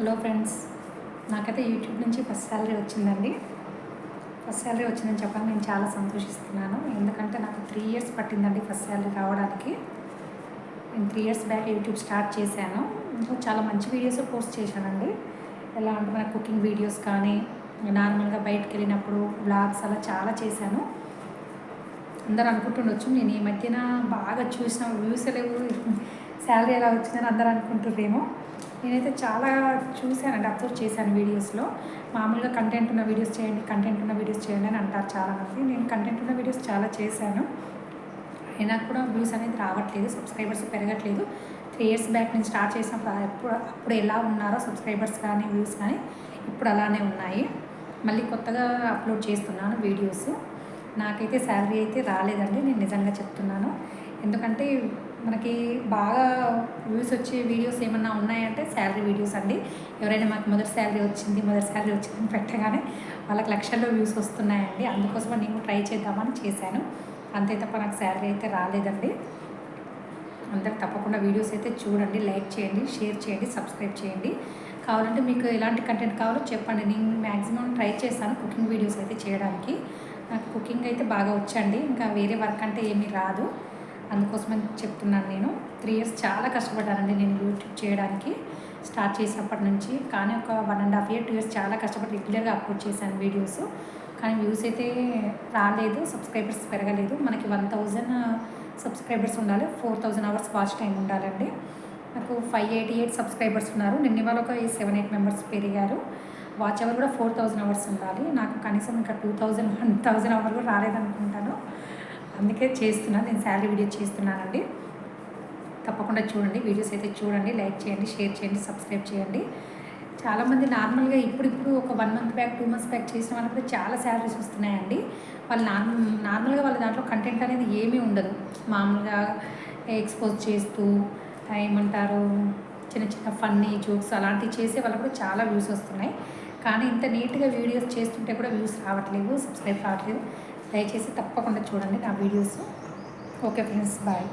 Hello friends నాకైతే YouTube నుంచి first salary వచ్చిందండి. ఫస్ట్ శాలరీ వచ్చిందని చెప్పాలి నేను చాలా సంతోషిస్తున్నాను. ఎందుకంటే నాకు త్రీ ఇయర్స్ పట్టిందండి ఫస్ట్ శాలరీ రావడానికి. నేను three years back YouTube start చేశాను. ఇంకా చాలా మంచి వీడియోస్ పోస్ట్ చేశానండి. ఎలా అంటే మన కుకింగ్ వీడియోస్ కానీ నార్మల్గా బయటకు వెళ్ళినప్పుడు బ్లాగ్స్ అలా చాలా చేశాను. అందరూ అనుకుంటుండొచ్చు నేను ఈ మధ్యన బాగా చూసిన వ్యూస్ లేవు శాలరీ ఎలా వచ్చిందని అందరూ అనుకుంటుర్రేమో. నేనైతే చాలా చూశానండి అబ్జర్వ్ చేశాను వీడియోస్లో. మామూలుగా కంటెంట్ ఉన్న వీడియోస్ చేయండి కంటెంట్ ఉన్న వీడియోస్ చేయండి అని అంటారు చాలామంది. నేను కంటెంట్ ఉన్న వీడియోస్ చాలా చేశాను. అయినా కూడా వ్యూస్ అనేది రావట్లేదు సబ్స్క్రైబర్స్ పెరగట్లేదు. త్రీ ఇయర్స్ బ్యాక్ నేను స్టార్ట్ చేసినప్పుడు ఎప్పుడు అప్పుడు ఎలా ఉన్నారో సబ్స్క్రైబర్స్ కానీ వ్యూస్ కానీ ఇప్పుడు అలానే ఉన్నాయి. మళ్ళీ కొత్తగా అప్లోడ్ చేస్తున్నాను వీడియోస్. నాకైతే శాలరీ అయితే రాలేదండి నేను నిజంగా చెప్తున్నాను. ఎందుకంటే మనకి బాగా వ్యూస్ వచ్చే వీడియోస్ ఏమన్నా ఉన్నాయంటే శాలరీ వీడియోస్ అండి. ఎవరైనా మాకు మొదటి శాలరీ వచ్చింది మొదటి శాలరీ వచ్చిందని పెట్టగానే వాళ్ళకి లక్షల్లో వ్యూస్ వస్తున్నాయండి. అందుకోసం నేను ట్రై చేద్దామని చేశాను. అంతే తప్ప నాకు శాలరీ అయితే రాలేదండి. అందరు తప్పకుండా వీడియోస్ అయితే చూడండి లైక్ చేయండి షేర్ చేయండి సబ్స్క్రైబ్ చేయండి. కావాలంటే మీకు ఎలాంటి కంటెంట్ కావాలో చెప్పండి. నేను మ్యాక్సిమం ట్రై చేస్తాను కుకింగ్ వీడియోస్ అయితే చేయడానికి. నాకు కుకింగ్ అయితే బాగా వచ్చండి. ఇంకా వేరే వర్క్ అంటే ఏమీ రాదు. అందుకోసమని చెప్తున్నాను నేను. త్రీ ఇయర్స్ చాలా కష్టపడ్డానండి నేను యూట్యూబ్ చేయడానికి. స్టార్ట్ చేసినప్పటి నుంచి. కానీ ఒక one and half year two years చాలా కష్టపడి రెగ్యులర్గా అప్లోడ్ చేశాను వీడియోస్ కానీ వ్యూస్ అయితే రాలేదు సబ్స్క్రైబర్స్ పెరగలేదు. మనకి వన్ థౌజండ్ సబ్స్క్రైబర్స్ ఉండాలి. Four thousand hours watch time ఉండాలండి. నాకు ఫైవ్ ఎయిటీ ఎయిట్ సబ్స్క్రైబర్స్ ఉన్నారు. నిన్న వాళ్ళు ఒక సెవెన్ ఎయిట్ మెంబర్స్ పెరిగారు. వాచ్ అవర్ కూడా ఫోర్ థౌజండ్ అవర్స్ ఉండాలి. నాకు కనీసం ఇంకా two thousand one thousand hour కూడా రాలేదనుకుంటాను. అందుకే చేస్తున్నాను నేను శాలరీ వీడియో చేస్తున్నానండి. తప్పకుండా చూడండి వీడియోస్ అయితే చూడండి లైక్ చేయండి షేర్ చేయండి సబ్స్క్రైబ్ చేయండి. చాలామంది నార్మల్గా ఇప్పుడిప్పుడు ఒక one month back two months back చేసిన వాళ్ళకి కూడా చాలా శాలరీస్ వస్తున్నాయండి. వాళ్ళు నార్మల్ నార్మల్గా వాళ్ళ దాంట్లో కంటెంట్ అనేది ఏమీ ఉండదు. మామూలుగా ఎక్స్పోజ్ చేస్తూ ఏమంటారు చిన్న చిన్న ఫన్నీ జోక్స్ అలాంటివి చేసే వాళ్ళకు కూడా చాలా వ్యూస్ వస్తున్నాయి. కానీ ఇంత నీట్గా వీడియోస్ చేస్తుంటే కూడా వ్యూస్ రావట్లేదు సబ్స్క్రైబ్ రావట్లేదు. దయచేసి తప్పకుండా చూడండి నా వీడియోస్. Okay friends bye.